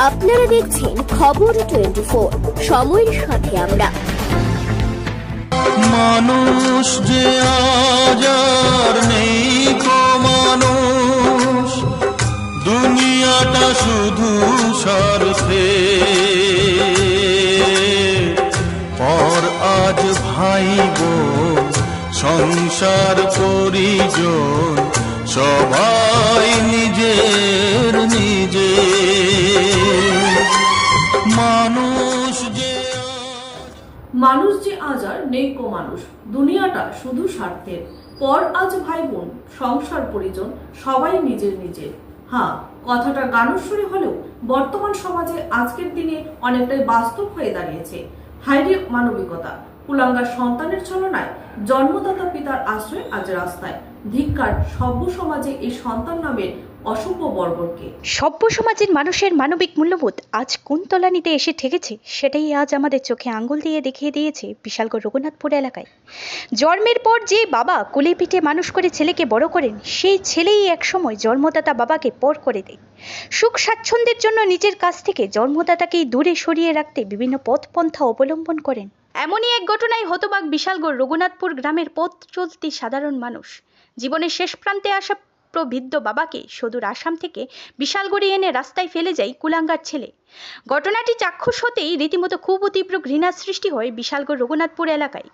আপনারা দেখছেন খবর টোয়েন্টি ফোর। সময়ের সাথে আমরা। মানুষ যে আজ আর নেই মানুষ, দুনিয়াটা শুধু স্বার্থে পর আজ ভাই বোন সংসার করি পরিজন সবাই মানুষ যে আজ আর নেই কো মানুষ। দুনিয়াটা শুধু স্বার্থের। পর আজ ভাই বোন সংসার পরিজন, সবাই নিজের নিজের। হ্যাঁ কথাটা গানস্বরে হলেও বর্তমান সমাজে আজকের দিনে অনেকটাই বাস্তব হয়ে দাঁড়িয়েছে। হাইরে মানবিকতা কুলাঙ্গার সন্তানের ছলনায় জন্মদাতা পিতার আশ্রয় আজ রাস্তায়। ধিক্কার সভ্য সমাজে এই সন্তান নামের সভ্য সমাজের মানুষের মানবিক মূল্যবোধ আজ কোন তলানিতে এসে ঠেকেছে, সেটাই আজ আমাদের চোখে আঙ্গুল দিয়ে দেখিয়ে দিয়েছে বিশালগড় রঘুনাথপুর এলাকায়। জন্মের পর যে বাবা কোলে পিঠে মানুষ করে ছেলেকে বড় করেন, সেই ছেলেই একসময় জন্মদাতা বাবাকে পর করে দেয়। সুখ স্বাচ্ছন্দ্যের জন্য নিজের কাছ থেকে জন্মদাতাকেই দূরে সরিয়ে রাখতে বিভিন্ন পথ পন্থা অবলম্বন করেন। এমনই এক ঘটনায় হতবাক বিশালগড় রঘুনাথপুর গ্রামের পথ চলতি সাধারণ মানুষ। জীবনের শেষ প্রান্তে আসা প্রবৃদ্ধ বাবাকে সদূর আসাম থেকে বিশালগড়ি এনে রাস্তায় ফেলে যায় কুলাঙ্গার ছেলে। ঘটনাটি চাক্ষুষ হতেই রীতিমতো খুব তীব্র ঘৃণার সৃষ্টি হয় বিশালগড় রঘুনাথপুর এলাকায়।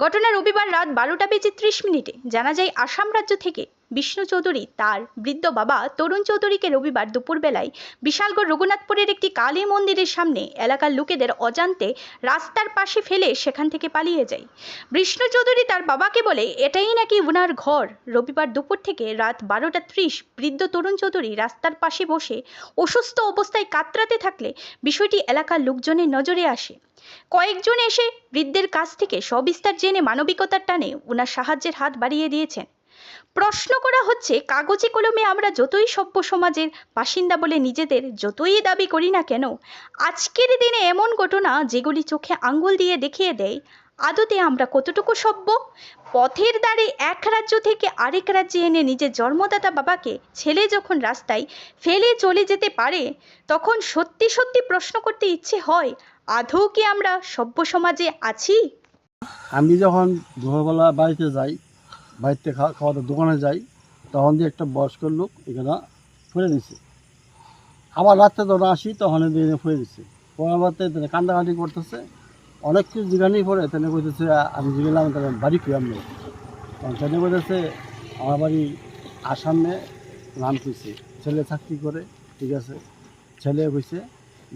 ঘটনা রবিবার রাত বারোটা বেজে ত্রিশ মিনিটে জানা যায় আসাম রাজ্য থেকে বিষ্ণু চৌধুরী, তার বৃদ্ধ বাবা তরুণ চৌধুরীকে রবিবার দুপুরবেলায় বিশালগড় রঘুনাথপুরের একটি কালী মন্দিরের সামনে এলাকার লোকেদের অজান্তে রাস্তার পাশে ফেলে সেখান থেকে পালিয়ে যায়। বিষ্ণু চৌধুরী তার বাবাকে বলে, এটাই নাকি উনার ঘর। রবিবার দুপুর থেকে রাত বারোটা ত্রিশ বৃদ্ধ তরুণ চৌধুরী রাস্তার পাশে বসে অসুস্থ অবস্থায় কাতরাতে থাকলে বিষয়টি এলাকার লোকজনের নজরে আসে। কয়েকজন এসে বৃদ্ধের কাছ থেকে সবিস্তার জেনে মানবিকতার টানে ওনার সাহায্যের হাত বাড়িয়ে দিয়েছেন। প্রশ্ন করা হচ্ছে, কাগজে কলমে আমরা যতই সভ্য সমাজের বাসিন্দা বলে নিজেদের যতই দাবি করি না কেন, আজকের দিনে এমন ঘটনা যেগুলি চোখে আঙ্গুল দিয়ে দেখিয়ে দেয়, আদতে আমরা কতটুকু সভ্য? পথের দ্বারে এক রাজ্য থেকে আরেক রাজ্যে এনে নিজের জন্মদাতা বাবাকে ছেলে যখন রাস্তায় ফেলে চলে যেতে পারে, তখন সত্যি সত্যি প্রশ্ন করতে ইচ্ছে হয়, আদৌ কি আমরা সভ্য সমাজে আছি? আমি যখন দুপুরবেলা বাড়িতে যাই বাড়িতে খাওয়া খাওয়া দাওয়া দোকানে যাই, তখন দিয়ে একটা বয়স্ক লোক এখানে ফুলে দিছে। আবার রাত্রে যখন আসি তখন দিয়ে ফুলে দিচ্ছে পরে তো কান্দাকাটি করতেছে। অনেক কিছু জিগানি পরে তেনে কইতেছে, আমি জিগেলাম তাহলে বাড়ি ফিরে আমি তখন তেনে কইতেছে, আমার বাড়ি আসামে নাম কইছে ছেলে চাকরি করে, ঠিক আছে? ছেলে কইছে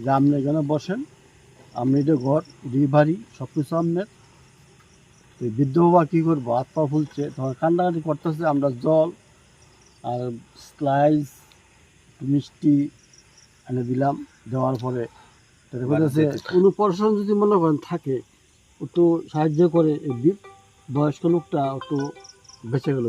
যে, আপনি এখানে বসেন। আপনি এটা ঘর এটি বাড়ি সব কিছু আপনার। বৃদ্ধ বাবা কী করব? হাত পা ফুলছে। তখন কান্নাকাটি করতেছে আমরা জল আর স্লাইস মিষ্টি এনে দিলাম। দেওয়ার পরে বলেছে কোনো পড়াশোনা যদি মনে করেন থাকে একটু সাহায্য করে বয়স্ক লোকটা একটু বেঁচে গেল